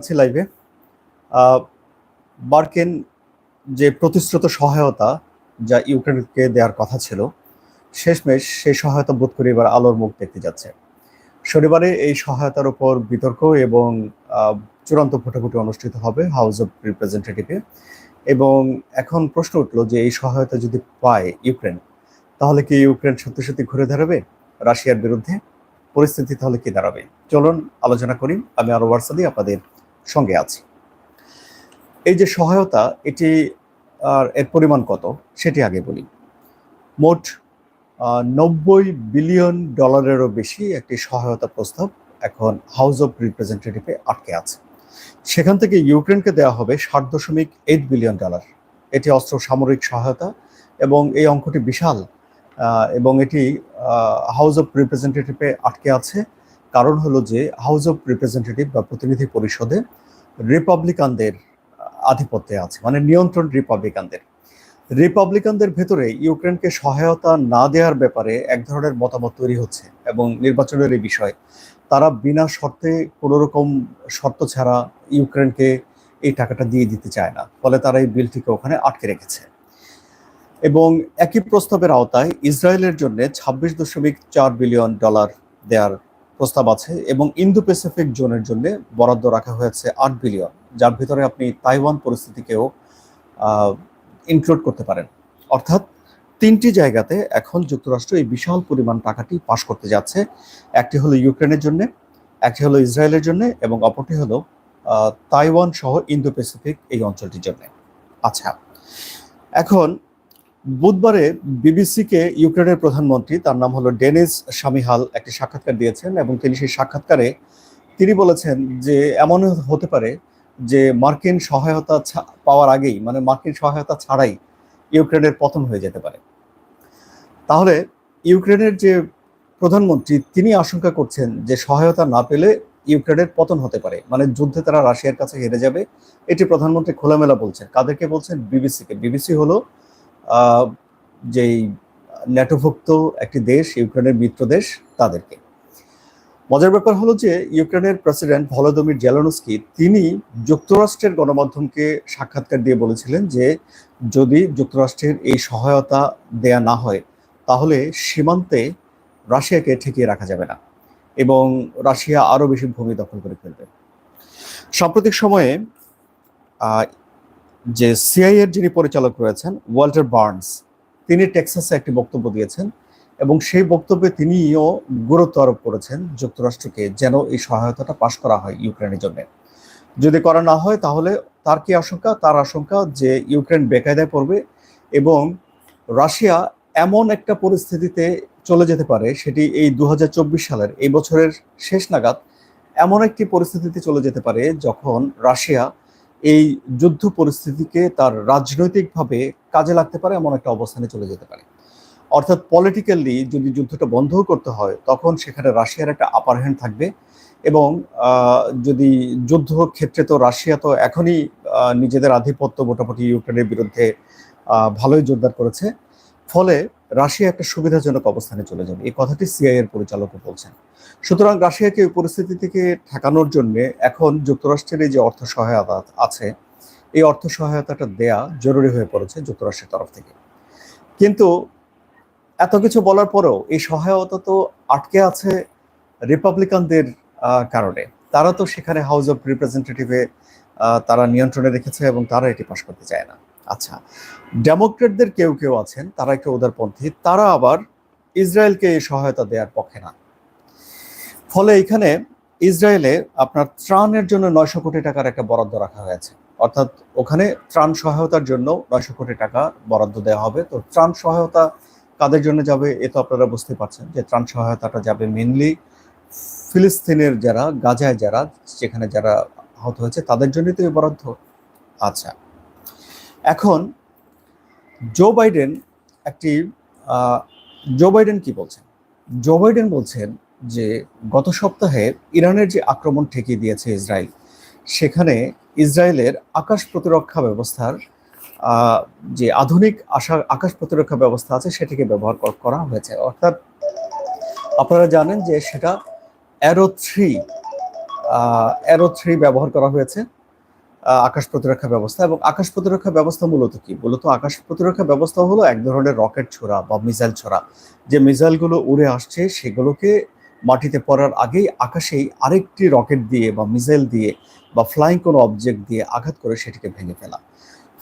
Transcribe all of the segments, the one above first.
আছি লাইভে মার্কিন যে প্রতিশ্রুত সহায়তা যা ইউক্রেনকে দেওয়ার কথা ছিল, শেষমেশ সেই সহায়তা বোধ করে এবার আলোর মুখ দেখতে যাচ্ছে। শনিবারে এই সহায়তার উপর বিতর্ক এবং চূড়ান্ত ভোটাভুটি অনুষ্ঠিত হবে হাউস অব রিপ্রেজেন্টেটিভে এবং এখন প্রশ্ন উঠল যে এই সহায়তা যদি পায় ইউক্রেন, তাহলে কি ইউক্রেন সত্যি সত্যি ঘুরে দাঁড়াবে রাশিয়ার বিরুদ্ধে? পরিস্থিতি তাহলে কি দাঁড়াবে? চলুন আলোচনা করি। আমি আরও ওয়ার্সাদি আপনাদের সঙ্গে আছি। এই যে সহায়তা, এটি আর এর পরিমাণ কত, সেটি আগে বলি। মোট নব্বই বিলিয়ন ডলারেরও বেশি একটি সহায়তা প্রস্তাব এখন হাউস অফ রিপ্রেজেন্টেটিভে আটকে আছে। সেখান থেকে ইউক্রেনকে দেওয়া হবে ষাট দশমিক এইট বিলিয়ন ডলার। এটি অস্ত্র সামরিক সহায়তা এবং এই অঙ্কটি বিশাল এবং এটি হাউস অফ রিপ্রেজেন্টেটিভে আটকে আছে। কারণ হলো যে হাউস অফ রিপ্রেজেন্টেটিভ বা প্রতিনিধি পরিষদে রিপাবলিকানদের আধিপত্যে আছে মানে নিয়ন্ত্রণ রিপাবলিকানদের রিপাবলিকানদের ভেতরে ইউক্রেনকে সহায়তা না দেওয়ার ব্যাপারে এক ধরনের মতামত তৈরি হচ্ছে এবং নির্বাচনের এই বিষয়ে। তারা বিনা শর্তে কোনো রকম শর্ত ছাড়া ইউক্রেনকে এই টাকাটা দিয়ে দিতে চায় না, ফলে তারা এই বিলটিকে ওখানে আটকে রেখেছে। এবং একই প্রস্তাবের আওতায় ইসরায়েলের জন্য ছাব্বিশ দশমিক চার বিলিয়ন ডলার দেওয়ার প্রস্তাব আছে এবং ইন্দো প্যাসিফিক জোনের জন্য বরাদ্দ রাখা হয়েছে আট বিলিয়ন, যার ভিতরে আপনি তাইওয়ান পরিস্থিতিকেও ইনক্লুড করতে পারেন। অর্থাৎ তিনটি জায়গাতে এখন যুক্তরাষ্ট্র এই বিশাল পরিমাণ টাকাটি পাশ করতে যাচ্ছে। একটি হলো ইউক্রেনের জন্য, একটি হলো ইসরায়েলের জন্য এবং অপরটি হলো তাইওয়ান সহ ইন্দো প্যাসিফিক এই অঞ্চলটির জন্য। আচ্ছা এখন বুধবারে বিবিসিকে ইউক্রেনের প্রধানমন্ত্রী, তার নাম হলো ডেনিস শামিহাল, একটি সাক্ষাৎকার দিয়েছেন এবং তিনি সেই সাক্ষাৎকারে তিনি বলেছেন যে এমন হতে পারে যে মার্কিন সহায়তা পাওয়ার আগেই মানে মার্কিন সহায়তা ছাড়াই ইউক্রেনের পতন হয়ে যেতে পারে। তাহলে ইউক্রেনের যে প্রধানমন্ত্রী, তিনি আশঙ্কা করছেন যে সহায়তা না পেলে ইউক্রেনের পতন হতে পারে মানে যুদ্ধে তারা রাশিয়ার কাছে হেরে যাবে। এটি প্রধানমন্ত্রী খোলামেলা বলছেন। কাদেরকে বলছেন? বিবিসিকে। বিবিসি হলো যেই ন্যাটোভুক্ত একটি দেশ, ইউক্রেনের মিত্র দেশ তাদেরকে। মজার ব্যাপার হলো যে, ইউক্রেনের প্রেসিডেন্ট ভলোদমির জেলানস্কি তিনি যুক্তরাষ্ট্রের গণমাধ্যমকে সাক্ষাৎকার দিয়ে বলেছিলেন যে, যদি যুক্তরাষ্ট্রের এই সহায়তা দেয়া না হয়, তাহলে সীমান্তে রাশিয়াকে ঠেকিয়ে রাখা যাবে না এবং রাশিয়া আরও বেশি ভূমি দখল করে ফেলবে। সাম্প্রতিক সময়ে যে সিআই এর যিনি পরিচালক রয়েছেন, ওয়াল্টার বার্নস, তিনি টেক্সাসে একটি বক্তব্য দিয়েছেন এবং সেই বক্তব্যে তিনিও গুরুত্ব আরোপ করেছেন যুক্তরাষ্ট্রকে যেন এই সহায়তাটা পাশ করা হয় ইউক্রেনের জন্য। যদি করা না হয় তাহলে তার কি আশঙ্কা? তার আশঙ্কা যে ইউক্রেন বেকায়দায় পড়বে এবং রাশিয়া এমন একটা পরিস্থিতিতে চলে যেতে পারে, সেটি এই দু হাজার চব্বিশ সালের এই বছরের শেষ নাগাদ এমন একটি পরিস্থিতিতে চলে যেতে পারে যখন রাশিয়া এই যুদ্ধ পরিস্থিতিকে তার রাজনৈতিকভাবে কাজে লাগতে পারে, এমন একটা অবস্থানে চলে যেতে পারে। অর্থাৎ পলিটিক্যালি যদি যুদ্ধটা বন্ধ করতে হয়, তখন সেখানে রাশিয়ার একটা আপার হ্যান্ড থাকবে এবং যদি যুদ্ধ ক্ষেত্রে তো রাশিয়া তো এখনই নিজেদের আধিপত্য মোটামুটি ইউক্রেনের বিরুদ্ধে ভালোই জোরদার করেছে। ফলে রাশিয়া একটা সুবিধাজনক অবস্থানে চলে যাবে। এই কথাটি সিআই এর পরিচালকও বলছেন। সুতরাং রাশিয়াকে এই পরিস্থিতি থেকে ঠেকানোর জন্য এখন যুক্তরাষ্ট্রের এই যে অর্থ সহায়তা আছে, এই অর্থ সহায়তাটা দেয়া জরুরি হয়ে পড়েছে যুক্তরাষ্ট্রের তরফ থেকে। কিন্তু এত কিছু বলার পরেও এই সহায়তা তো আটকে আছে রিপাবলিকানদের কারণে। তারা তো সেখানে হাউস অফ রিপ্রেজেন্টেটিভে তারা নিয়ন্ত্রণে রেখেছে এবং তারা এটি পাশ করতে চায় না। আচ্ছা ডেমোক্রেটদের কেউ কেউ আছেন তারা একটু উদারপন্থী তারা আবার ইসরায়েলকে এই সহায়তা দেওয়ার পক্ষে না। ফলে এখানে ইসরায়েলে আপনার ত্রাণের জন্য নয়শো কোটি টাকার একটা বরাদ্দ রাখা হয়েছে। অর্থাৎ ওখানে ত্রাণ সহায়তার জন্য নয়শো কোটি টাকা বরাদ্দ দেওয়া হবে। তো ত্রাণ সহায়তা কাদের জন্য যাবে, এ তো আপনারা বুঝতে পারছেন যে ত্রাণ সহায়তাটা যাবে মেনলি ফিলিস্তিনের যারা, গাজায় যারা, যেখানে যারা আহত হয়েছে, তাদের জন্যই তো এই বরাদ্দ। আচ্ছা এখন জো বাইডেন একটি জো বাইডেন কি বলছেন? জো বাইডেন বলছেন যে গত সপ্তাহে ইরানের যে আক্রমণ ঠেকিয়ে দিয়েছে ইসরায়েল, সেখানে ইসরায়েলের আকাশ প্রতিরক্ষা ব্যবস্থার যে আধুনিক আশা, আকাশ প্রতিরক্ষা ব্যবস্থা আছে সেটিকে ব্যবহার করা হয়েছে। অর্থাৎ আপনারা জানেন যে সেটা অ্যারো থ্রি অ্যারো থ্রি ব্যবহার করা হয়েছে। আকাশ প্রতিরক্ষা ব্যবস্থা এবং আকাশ প্রতিরক্ষা ব্যবস্থা মূলত কি? মূলত আকাশ প্রতিরক্ষা ব্যবস্থা হলো এক ধরনের রকেট ছোড়া বা মিসাইল ছোড়া। যে মিসাইলগুলো উড়ে আসছে সেগুলোকে মাটিতে পড়ার আগেই আকাশেই আরেকটি রকেট দিয়ে বা মিসাইল দিয়ে বা ফ্লাইং কোনো অবজেক্ট দিয়ে আঘাত করে সেটিকে ভেঙে ফেলা।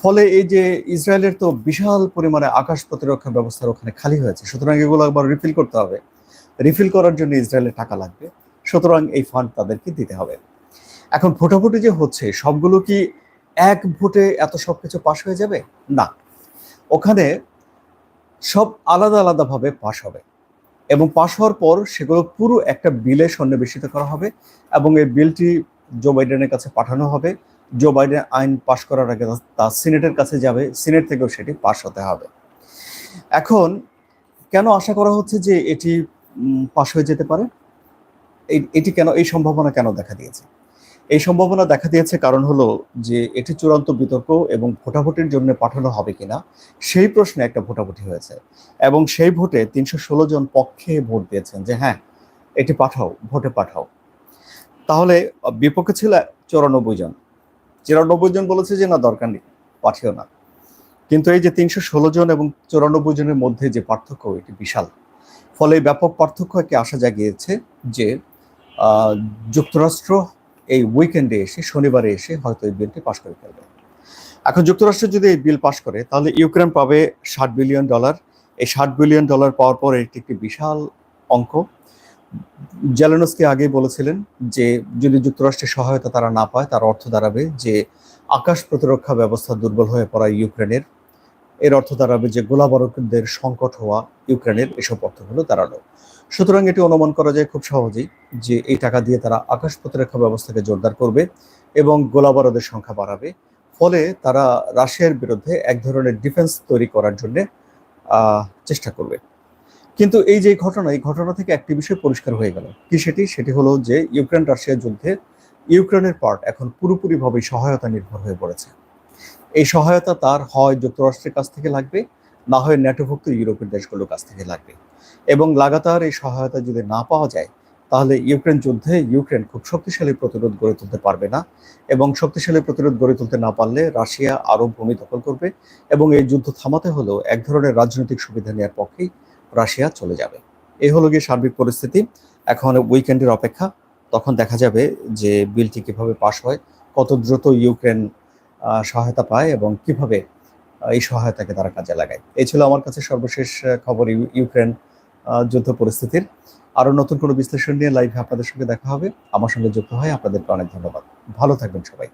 ফলে এই যে ইসরায়েলের তো বিশাল পরিমাণে আকাশ প্রতিরক্ষা ব্যবস্থার ওখানে খালি হয়েছে, সুতরাং এগুলো একবার রিফিল করতে হবে। রিফিল করার জন্য ইসরায়েলের টাকা লাগবে, সুতরাং এই ফান্ড তাদেরকে দিতে হবে। এখন ভোটাভুটি যে হচ্ছে, সবগুলো কি এক ভোটে এত সব কিছু পাশ হয়ে যাবে? না। ওখানে সব আলাদা আলাদাভাবে পাশ হবে এবং পাশ হওয়ার পর সেগুলো পুরো একটা বিলে সন্নিবেশিত করা হবে এবং এই বিলটি জো বাইডেনের কাছে পাঠানো হবে। জো বাইডেন আইন পাশ করার আগে তা সিনেটের কাছে যাবে, সিনেট থেকেও সেটি পাশ হতে হবে। এখন কেন আশা করা হচ্ছে যে এটি পাশ হয়ে যেতে পারে? এটি কেন, এই সম্ভাবনা কেন দেখা দিয়েছে? এই সম্ভাবনা দেখা দিয়েছে কারণ হলো যে এটি চূড়ান্ত বিতর্ক এবং ভোটাভুটির জন্য পাঠানো হবে কিনা, সেই প্রশ্নে একটা ভোটাভুটি হয়েছে। এবং সেই ভোটে তিনশো ষোলো জন পক্ষে ভোট দিয়েছেন যে হ্যাঁ এটি পাঠাও, ভোটে পাঠাও। তাহলে বিপক্ষে ছিল চৌরানব্বই জন। চুরানব্বই জন বলেছে যে না, দরকার নেই, পাঠিও না। কিন্তু এই যে তিনশো ষোলো জন এবং চৌরানব্বই জনের মধ্যে যে পার্থক্য, এটি বিশাল। ফলে ব্যাপক পার্থক্য একটি আশা জাগিয়েছে যে যুক্তরাষ্ট্র এই উইকেন্ডে এসে, শনিবারে এসে হয়তো এই বিলটি পাশ করে ফেলবে। এখন যুক্তরাষ্ট্র যদি এই বিল পাশ করে, তাহলে ইউক্রেন পাবে ষাট বিলিয়ন ডলার এই ষাট বিলিয়ন ডলার পাওয়ার পর এটি একটি বিশাল অঙ্ক। জেলেনস্কি আগেই বলেছিলেন যে, যদি যুক্তরাষ্ট্রের সহায়তা তারা না পায়, তার অর্থ দাঁড়াবে যে, আকাশ প্রতিরক্ষা ব্যবস্থা দুর্বল হয়ে পড়া ইউক্রেনের। এর অর্থ দাঁড়াবে যে গোলাবারুদের সংকট হওয়া ইউক্রেনের এসব অর্থগুলো দাঁড়াল। সুতরাং এটি অনুমান করা যায় খুব সহজেই যে এই টাকা দিয়ে তারা আকাশ প্রতিরক্ষা ব্যবস্থাকে জোরদার করবে এবং গোলাবারুদের সংখ্যা বাড়াবে। ফলে তারা রাশিয়ার বিরুদ্ধে এক ধরনের ডিফেন্স তৈরি করার জন্য চেষ্টা করবে। কিন্তু এই যে ঘটনা, এই ঘটনা থেকে একটি বিষয় পরিষ্কার হয়ে গেল। কি সেটি? সেটি হলো যে ইউক্রেন রাশিয়া যুদ্ধে ইউক্রেনের পার্ট এখন পুরোপুরিভাবে সহায়তা নির্ভর হয়ে পড়েছে। এই সহায়তা তার হয় যুক্তরাষ্ট্রের কাছ থেকে লাগবে, না হয় ন্যাটোভুক্ত ইউরোপের দেশগুলোর কাছ থেকে লাগবে। এবং লাগাতার এই সহায়তা যদি না পাওয়া যায়, তাহলে ইউক্রেন যুদ্ধে ইউক্রেন খুব শক্তিশালী প্রতিরোধ গড়ে তুলতে পারবে না এবং শক্তিশালী প্রতিরোধ গড়ে তুলতে না পারলে রাশিয়া আরও ভূমি দখল করবে এবং এই যুদ্ধ থামাতে হলেও এক ধরনের রাজনৈতিক সুবিধা নেওয়ার পক্ষেই রাশিয়া চলে যাবে। এই হলো গিয়ে সার্বিক পরিস্থিতি। এখন উইকেন্ডের অপেক্ষা। তখন দেখা যাবে যে বিলটি কীভাবে পাশ হয়, কত দ্রুত ইউক্রেন সহায়তা পায় এবং কীভাবে এই সহায়তাকে তারা কাজে লাগায়। এই ছিল আমার কাছে সর্বশেষ খবর ইউ- ইউক্রেন যুদ্ধ পরিস্থিতির। আরও নতুন কোনো বিশ্লেষণ নিয়ে লাইভে আপনাদের সঙ্গে দেখা হবে। আমার সঙ্গে যুক্ত হয় আপনাদেরকে অনেক ধন্যবাদ। ভালো থাকবেন সবাই।